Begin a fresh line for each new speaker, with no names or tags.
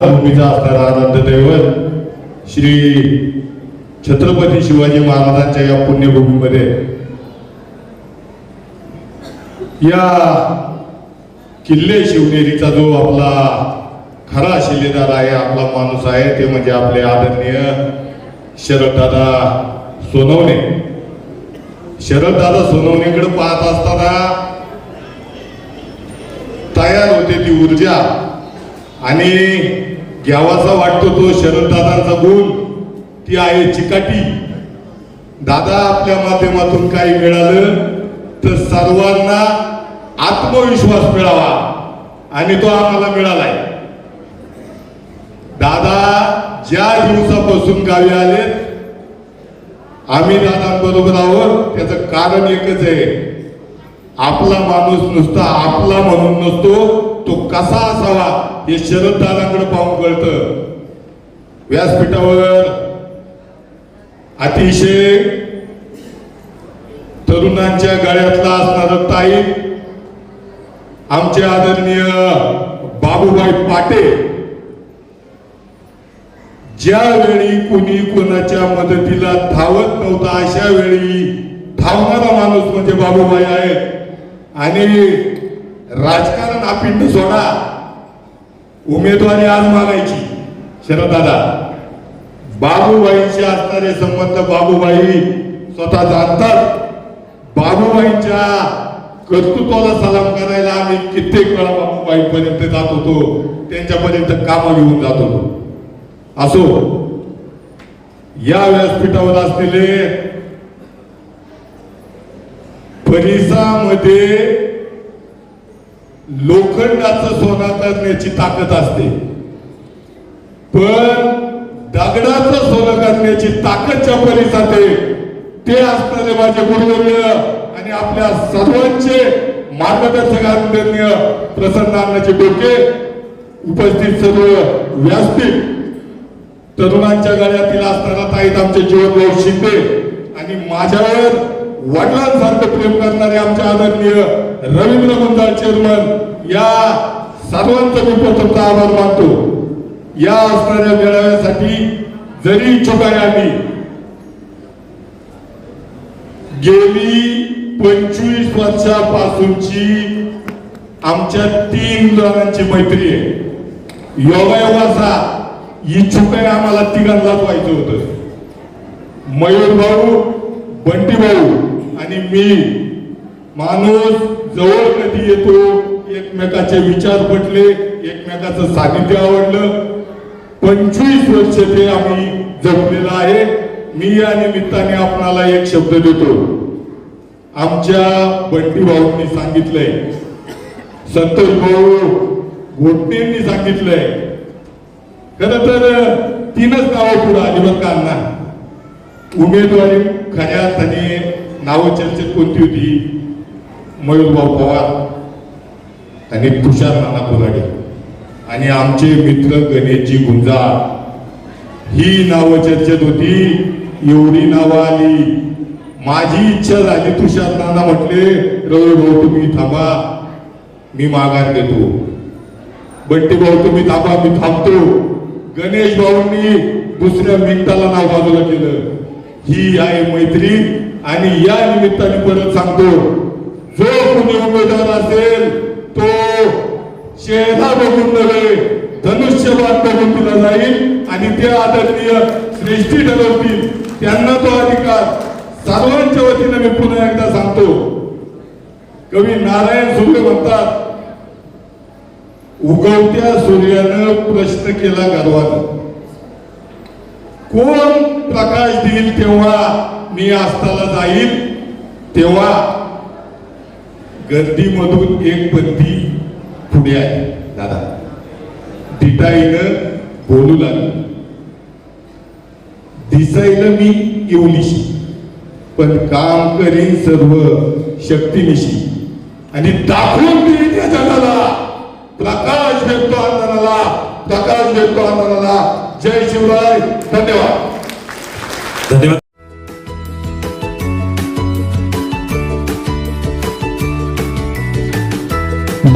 भूमीचा असणारा आनंद दैवत श्री छत्रपती शिवाजी महाराजांच्या या पुण्यभूमीमध्ये. या किल्ले शिवनेरीचा जो आपला खरा शिलेदार आहे आपला माणूस आहे ते म्हणजे आपले आदरणीय शरददादा सोनवणे. शरददादा सोनवणेकडे पाहत असताना तयार होते ती ऊर्जा आणि घ्यावासा वाटतो तो शरददादांचा गुण. ती आहे चिकाटी. दादा आपल्या माध्यमातून काही मिळालं तर सर्वांना आत्मविश्वास मिळावा. आणि तो आम्हाला मिळालाय. दादा ज्या दिवसापासून गावी आलेत आम्ही दादांबरोबर आहोत. त्याचं कारण एकच आहे. आपला माणूस नुसता आपला म्हणून नसतो. तो कसा असावा हे शरद दादाकडे पाहून कळतं. व्यासपीठावर अतिशय तरुणांच्या गळ्यातला असणारा ताई आमचे आदरणीय बाबूभाई पाटे ज्यावेळी कुणी कोणाच्या मदतीला धावत नव्हता अशा वेळी धावणारा माणूस म्हणजे बाबूभाई आहेत. आणि राजकारण हा पिंड सोडा. उमेदवारी आज मागायची. शरदादा बाबूबाईंशी असणारे संबंध बाबूबाई स्वतः जाणतात. बाबूबाईंच्या कर्तृत्वाला सलाम करायला आम्ही कित्येक वेळा बाबूबाईंपर्यंत जात होतो. त्यांच्यापर्यंत कामं घेऊन जात होतो. असो या व्यासपीठावर असलेले परिसामध्ये लोखंडाचं सोना करण्याची ताकद असते. पण दगडाचं सोनं करण्याची ताकद ज्या ते असणारे माझे गुरुवर्य आणि आपल्या सर्वांचे मार्गदर्शक आदरणीय प्रसन्न अन्नाचे डोके उपस्थित सर्व व्यासपीठ तरुणांच्या गळ्यातील असणारा ताईत आमचे जीवनभाऊ शिंदे आणि माझ्यावर वडिलांसारखं प्रेम करणारे आमचे आदरणीय रवींद्र मंडळ चेअरमन या सर्वांचं मी आभार मानतो. या असणाऱ्या मेळाव्यासाठी जरी इच्छुक आहे आम्ही गेली पंचवीस वर्षापासूनची आमच्या तीन जणांची मैत्री आहे. योगायोगाचा इच्छुक आहे आम्हाला तिघांनाच व्हायचं होतं. मयूर भाऊ बंटी भाऊ आणि मी. माणूस जवळ कधी येतो एकमेकाचे विचार पटले एकमेकाचं सानिध्य आवडलं. पंचवीस वर्ष ते आम्ही जपलेलं आहे. मी या निमित्ताने आपणाला एक शब्द देतो. आमच्या बंटी भाऊंनी सांगितलंय संतोष भाऊ घोटणेंनी सांगितलंय खर तर तीनच नावं पुढे आली बरं उमेदवारी खऱ्या अर्थाने नावं चर्चेत कोणती होती? मयूरभाऊ पवार. आणि तुषार नाना कोराडे. आणि आमचे मित्र गणेशजी गुंजाळ. ही नावं चर्चेत होती एवढी नावं आली. माझी इच्छा झाली तुषार नाना म्हटले रवी भाऊ तुम्ही थांबा मी माघार घेतो. बंटी भाऊ तुम्ही थांबा मी थांबतो. गणेश भाऊंनी दुसऱ्या मिनिटाला नाव बाजूला केलं. ही आहे मैत्री आणि या निमित्ताने परत सांगतो जो कोणी उमेदवार चेहरा बघून नव्हे धनुष्यबाद बघून दिला जाईल. आणि ते आदरणीय श्रेष्ठी ठरवतील. त्यांना तो अधिकार सर्वांच्या वतीने मी पुन्हा एकदा सांगतो. कवी नारायण सुर्वे म्हणतात उगवत्या सूर्यानं प्रश्न केला गर्वानं. कोण प्रकाश देईल तेव्हा मी आस्थाला जाईल? तेव्हा गर्दीमधून एक बंदी पुढे आहे. दादा. डिटाईनं बोलू लागलो दिसायला मी येऊनिशी. पण काम करीन सर्व शक्तीनिशी. आणि दाखवून देईन या जगाला प्रकाश भेटतो आंदोलनाला प्रकाश भेटतो आंदोलनाला जय शिवराय. धन्यवाद.